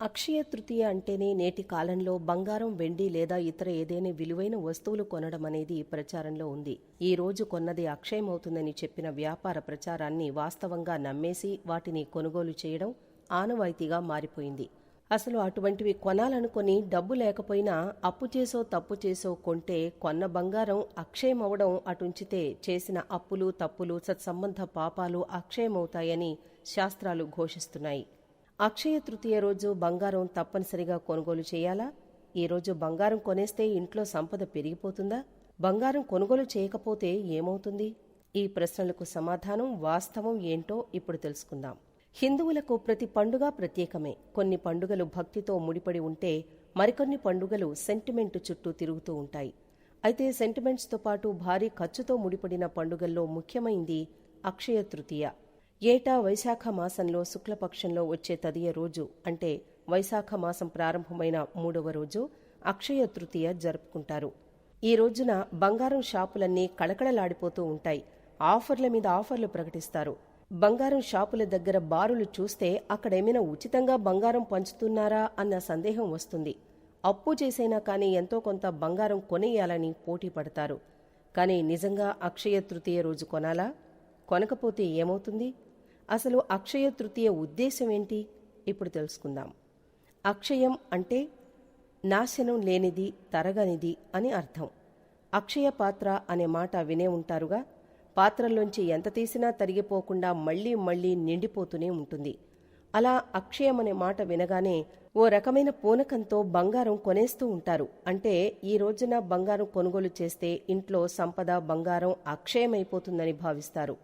అక్షయ తృతీయ అంటేనే నేటి కాలంలో బంగారం వెండి లేదా ఇతర ఏదైనా విలువైన వస్తువులు కొనడం అనేది ప్రచారంలో ఉంది. ఈ రోజు కొన్నది అక్షయమవుతుందని చెప్పిన వ్యాపార ప్రచారాన్ని వాస్తవంగా నమ్మేసి వాటిని కొనుగోలు చేయడం ఆనవాయితీగా మారిపోయింది. అసలు అటువంటివి కొనాలనుకుని డబ్బు లేకపోయినా అప్పు చేసో తప్పు చేసో కొంటే కొన్న బంగారం అక్షయమవడం అటుంచితే చేసిన అప్పులు తప్పులు సత్సంబంధ పాపాలు అక్షయమవుతాయని శాస్త్రాలు ఘోషిస్తున్నాయి. అక్షయ తృతీయ రోజు బంగారం తప్పనిసరిగా కొనుగోలు చేయాలా? ఈ రోజు బంగారం కొనేస్తే ఇంట్లో సంపద పెరిగిపోతుందా? బంగారం కొనుగోలు చేయకపోతే ఏమవుతుంది? ఈ ప్రశ్నలకు సమాధానం వాస్తవం ఏంటో ఇప్పుడు తెలుసుకుందాం. హిందువులకు ప్రతి పండుగ ప్రత్యేకమే. కొన్ని పండుగలు భక్తితో ముడిపడి ఉంటే మరికొన్ని పండుగలు సెంటిమెంట్ చుట్టూ తిరుగుతూ ఉంటాయి. అయితే సెంటిమెంట్స్తో పాటు భారీ ఖర్చుతో ముడిపడిన పండుగల్లో ముఖ్యమైంది అక్షయ తృతీయ. ఏటా వైశాఖ మాసంలో శుక్లపక్షంలో వచ్చే తదియ రోజు అంటే వైశాఖ మాసం ప్రారంభమైన మూడవ రోజు అక్షయ తృతీయ జరుపుకుంటారు. ఈ రోజున బంగారం షాపులన్నీ కళకళలాడిపోతూ ఉంటాయి. ఆఫర్ల మీద ఆఫర్లు ప్రకటిస్తారు. బంగారం షాపుల దగ్గర బారులు చూస్తే అక్కడేమైనా ఉచితంగా బంగారం పంచుతున్నారా అన్న సందేహం వస్తుంది. అప్పు చేసైనా కానీ ఎంతో కొంత బంగారం కొనేయాలని పోటీ పడతారు. కానీ నిజంగా అక్షయ తృతీయ రోజు కొనాలా? కొనకపోతే ఏమవుతుంది? అసలు అక్షయ తృతీయ ఉద్దేశం ఏంటి? ఇప్పుడు తెలుసుకుందాం. అక్షయం అంటే నాశనం లేనిది తరగనిది అని అర్థం. అక్షయ పాత్ర అనే మాట వినే ఉంటారుగా? పాత్రల్లోంచి ఎంత తీసినా తరిగిపోకుండా మళ్ళీ మళ్ళీ నిండిపోతూనే ఉంటుంది. అలా అక్షయం అనే మాట వినగానే ఓ రకమైన పూనకంతో బంగారం కొనేస్తూ ఉంటారు. అంటే ఈ రోజున బంగారం కొనుగోలు చేస్తే ఇంట్లో సంపద బంగారం అక్షయమైపోతుందని భావిస్తారు.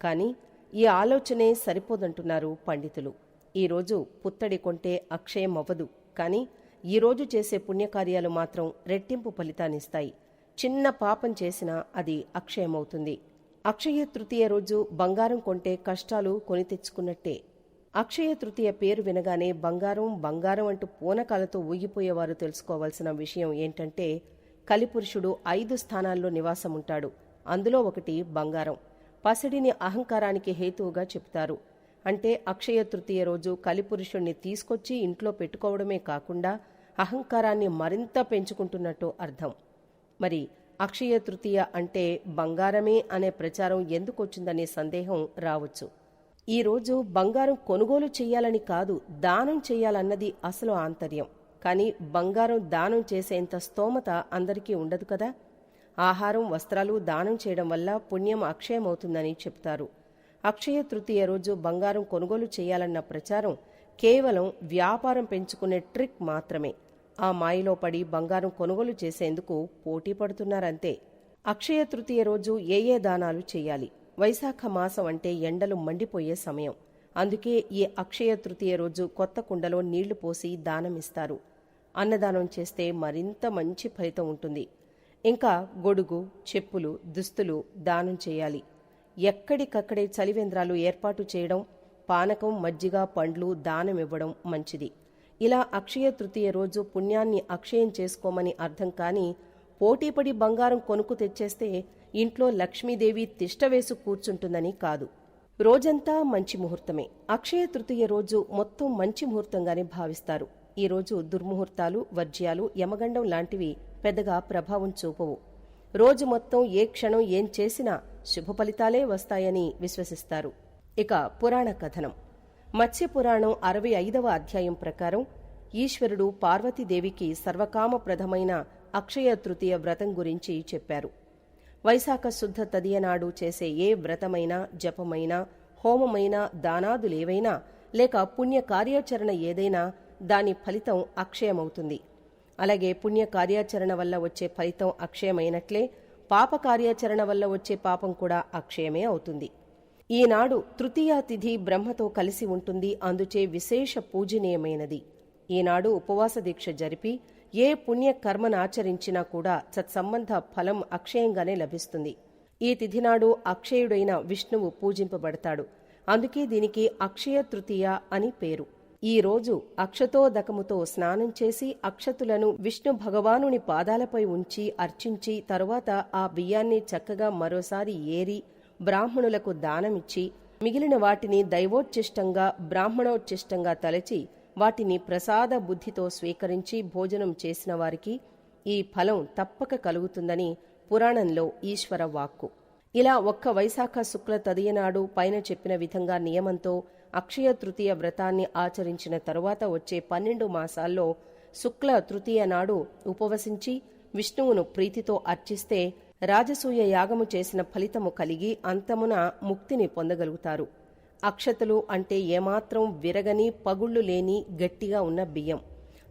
కానీ ఈ ఆలోచనే సరిపోదంటున్నారు పండితులు. ఈరోజు పుత్తడి కొంటే అక్షయం అవ్వదు కానీ ఈరోజు చేసే పుణ్యకార్యాలు మాత్రం రెట్టింపు ఫలితాన్నిస్తాయి. చిన్న పాపం చేసినా అది అక్షయమవుతుంది. అక్షయ తృతీయ రోజు బంగారం కొంటే కష్టాలు కొని తెచ్చుకున్నట్టే. అక్షయ తృతీయ పేరు వినగానే బంగారం బంగారం అంటూ పూనకాలతో ఊగిపోయేవారు తెలుసుకోవాల్సిన విషయం ఏంటంటే కలిపురుషుడు ఐదు స్థానాల్లో నివాసముంటాడు. అందులో ఒకటి బంగారం. పసిడిని అహంకారానికి హేతువుగా చెప్తారు అంటే అక్షయ తృతీయ రోజు కలిపురుషుణ్ణి తీసుకొచ్చి ఇంట్లో పెట్టుకోవడమే కాకుండా అహంకారాన్ని మరింత పెంచుకుంటున్నట్టు అర్థం. మరి అక్షయ తృతీయ అంటే బంగారమే అనే ప్రచారం ఎందుకొచ్చిందనే సందేహం రావచ్చు. ఈ రోజు బంగారం కొనుగోలు చేయాలని కాదు దానం చేయాలన్నది అసలు ఆంతర్యం. కానీ బంగారం దానం చేసేంత స్తోమత అందరికీ ఉండదు కదా? ఆహారం వస్త్రాలు దానం చేయడం వల్ల పుణ్యం అక్షయమవుతుందని చెప్తారు. అక్షయ తృతీయ రోజు బంగారం కొనుగోలు చేయాలన్న ప్రచారం కేవలం వ్యాపారం పెంచుకునే ట్రిక్ మాత్రమే. ఆ మాయలో పడి బంగారం కొనుగోలు చేసేందుకు పోటీ పడుతున్నారంతే. అక్షయ తృతీయ రోజు ఏ ఏ దానాలు చేయాలి? వైశాఖ మాసం అంటే ఎండలు మండిపోయే సమయం. అందుకే ఈ అక్షయ తృతీయ రోజు కొత్త కుండలో నీళ్ళు పోసి దానమిస్తారు. అన్నదానం చేస్తే మరింత మంచి ఫలితం ఉంటుంది. ఇంకా గొడుగు చెప్పులు దుస్తులు దానం చేయాలి. ఎక్కడికక్కడే చలివేంద్రాలు ఏర్పాటు చేయడం పానకం మజ్జిగ పండ్లు దానమివ్వడం మంచిది. ఇలా అక్షయ తృతీయ రోజు పుణ్యాన్ని అక్షయం చేసుకోమని అర్థం కాని పోటీపడి బంగారం కొనుక్కు తెచ్చేస్తే ఇంట్లో లక్ష్మీదేవి తిష్టవేసు కూర్చుంటుందని కాదు. రోజంతా మంచి ముహూర్తమే. అక్షయ తృతీయ రోజు మొత్తం మంచి ముహూర్తంగానే భావిస్తారు. ఈ రోజు దుర్ముహూర్తాలు వర్జ్యాలు యమగండం లాంటివి పెద్దగా ప్రభావం చూపవు. రోజు మొత్తం ఏ క్షణం ఏం చేసినా శుభ ఫలితాలే వస్తాయని విశ్వసిస్తారు. ఇక పురాణ కథనం. మత్స్య పురాణం అరవై ఐదవ అధ్యాయం ప్రకారం ఈశ్వరుడు పార్వతీదేవికి సర్వకామప్రదమైన అక్షయ తృతీయ వ్రతం గురించి చెప్పారు. వైశాఖ శుద్ధ తదియనాడు చేసే ఏ వ్రతమైనా జపమైనా హోమమైనా దానాదులేవైనా లేక పుణ్య కార్యాచరణ ఏదైనా దాని ఫలితం అక్షయమవుతుంది. అలాగే పుణ్య కార్యాచరణ వల్ల వచ్చే ఫలితం అక్షయమైనట్లే పాప కార్యాచరణ వల్ల వచ్చే పాపం కూడా అక్షయమే అవుతుంది. ఈనాడు తృతీయ తిథి బ్రహ్మతో కలిసి ఉంటుంది. అందుచే విశేష పూజనీయమైనది. ఈనాడు ఉపవాస దీక్ష జరిపి ఏ పుణ్య కర్మనాచరించినా కూడా సత్సంబంధ ఫలం అక్షయంగానే లభిస్తుంది. ఈ తిథినాడు అక్షయుడైన విష్ణువు పూజింపబడతాడు. అందుకే దీనికి అక్షయ తృతీయ అని పేరు. ఈ రోజు అక్షతోదకముతో స్నానం చేసి అక్షతులను విష్ణు భగవానుని పాదాలపై ఉంచి అర్చించి తరువాత ఆ బియ్యాన్ని చక్కగా మరోసారి ఏరి బ్రాహ్మణులకు దానమిచ్చి మిగిలిన వాటిని దైవోచ్చిష్టంగా బ్రాహ్మణోచ్చిష్టంగా తలచి వాటిని ప్రసాద బుద్ధితో స్వీకరించి భోజనం చేసిన వారికి ఈ ఫలం తప్పక కలుగుతుందని పురాణంలో ఈశ్వర వాక్కు. ఇలా ఒక్క వైశాఖ శుక్ల తదియనాడు పైన చెప్పిన విధంగా నియమంతో అక్షయ తృతీయ వ్రతాన్ని ఆచరించిన తరువాత వచ్చే పన్నెండు మాసాల్లో శుక్ల తృతీయ నాడు ఉపవసించి విష్ణువును ప్రీతితో అర్చిస్తే రాజసూయ యాగము చేసిన ఫలితము కలిగి అంతమున ముక్తిని పొందగలుగుతారు. అక్షతలు అంటే ఏమాత్రం విరగని పగుళ్ళు లేని గట్టిగా ఉన్న బియ్యం.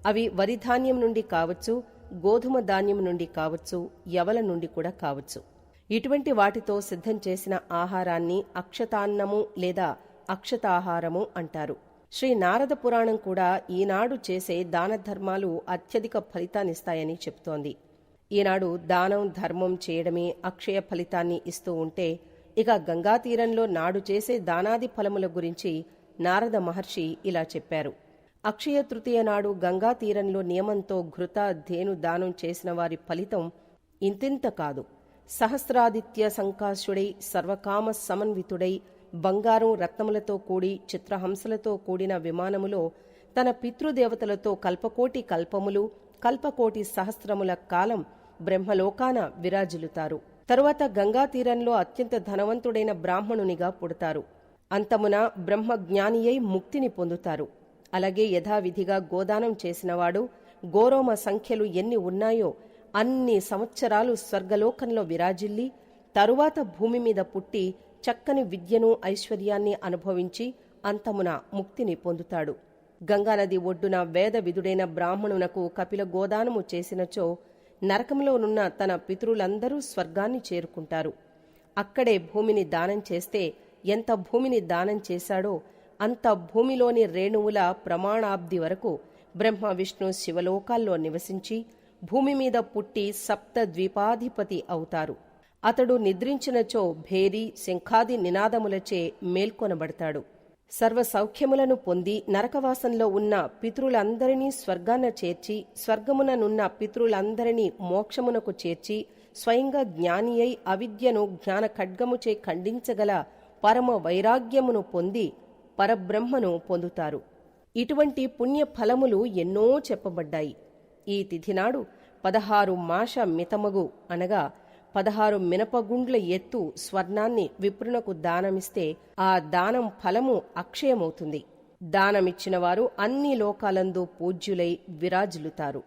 అవి వరిధాన్యం నుండి కావచ్చు గోధుమ ధాన్యం నుండి కావచ్చు యవల నుండి కూడా కావచ్చు. ఇటువంటి వాటితో సిద్ధం చేసిన ఆహారాన్ని అక్షతాన్నము లేదా అక్షతాహారము అంటారు. శ్రీ నారద పురాణం కూడా ఈనాడు చేసే దాన ధర్మాలు అత్యధిక ఫలితాన్నిస్తాయని చెప్తోంది. ఈనాడు దానం ధర్మం చేయడమే అక్షయ ఫలితాన్ని ఇస్తూ ఉంటే ఇక గంగా తీరంలో నాడు చేసే దానాది ఫలముల గురించి నారద మహర్షి ఇలా చెప్పారు. అక్షయ తృతీయ నాడు గంగా తీరంలో నియమంతో ఘృత ధేను దానం చేసిన వారి ఫలితం ఇంతింత కాదు. సహస్రాదిత్య సంకాశుడై సర్వకామ సమన్వితుడై బంగారం రత్నములతో కూడి చిత్రహంసలతో కూడిన విమానములో తన పితృదేవతలతో కల్పకోటి కల్పములు కల్పకోటి సహస్రముల కాలం బ్రహ్మలోకాన విరాజిల్లుతారు. తరువాత గంగా తీరంలో అత్యంత ధనవంతుడైన బ్రాహ్మణునిగా పుడతారు. అంతమున బ్రహ్మజ్ఞానియై ముక్తిని పొందుతారు. అలాగే యథావిధిగా గోదానం చేసినవాడు గోరోమ సంఖ్యలు ఎన్ని ఉన్నాయో అన్ని సంవత్సరాలు స్వర్గలోకంలో విరాజిల్లి తరువాత భూమి మీద పుట్టి చక్కని విద్యను ఐశ్వర్యాన్ని అనుభవించి అంతమున ముక్తిని పొందుతాడు. గంగానది ఒడ్డున వేద విధుడైన బ్రాహ్మణునకు కపిల గోదానము చేసినచో నరకంలోనున్న తన పితరులందరూ స్వర్గాన్ని చేరుకుంటారు. అక్కడే భూమిని దానం చేస్తే ఎంత భూమిని దానం చేశాడో అంత భూమిలోని రేణువుల ప్రమాణాబ్ది వరకు బ్రహ్మ విష్ణు శివలోకాల్లో నివసించి భూమి మీద పుట్టి సప్త ద్వీపాధిపతి అవుతారు. అతడు నిద్రించినచో భేరి శంఖాది నినాదములచే మేల్కొనబడతాడు. సర్వ సౌఖ్యములను పొంది నరకవాసంలో ఉన్న పితృలందరినీ స్వర్గాన చేర్చి స్వర్గముననున్న పితృలందరినీ మోక్షమునకు చేర్చి స్వయంగా జ్ఞాని అయి అవిద్యను జ్ఞాన ఖడ్గముచే ఖండించగల పరమ వైరాగ్యమును పొంది పరబ్రహ్మను పొందుతారు. ఇటువంటి పుణ్య ఫలములు ఎన్నో చెప్పబడ్డాయి. ఈ తిథినాడు పదహారు మాష మితమగు అనగా పదహారు మినపగుండ్ల ఎత్తు స్వర్ణాన్ని విప్రునకు దానమిస్తే ఆ దానం ఫలము అక్షయమవుతుంది. దానమిచ్చిన వారు అన్ని లోకాలందు పూజ్యులై విరాజిల్లుతారు.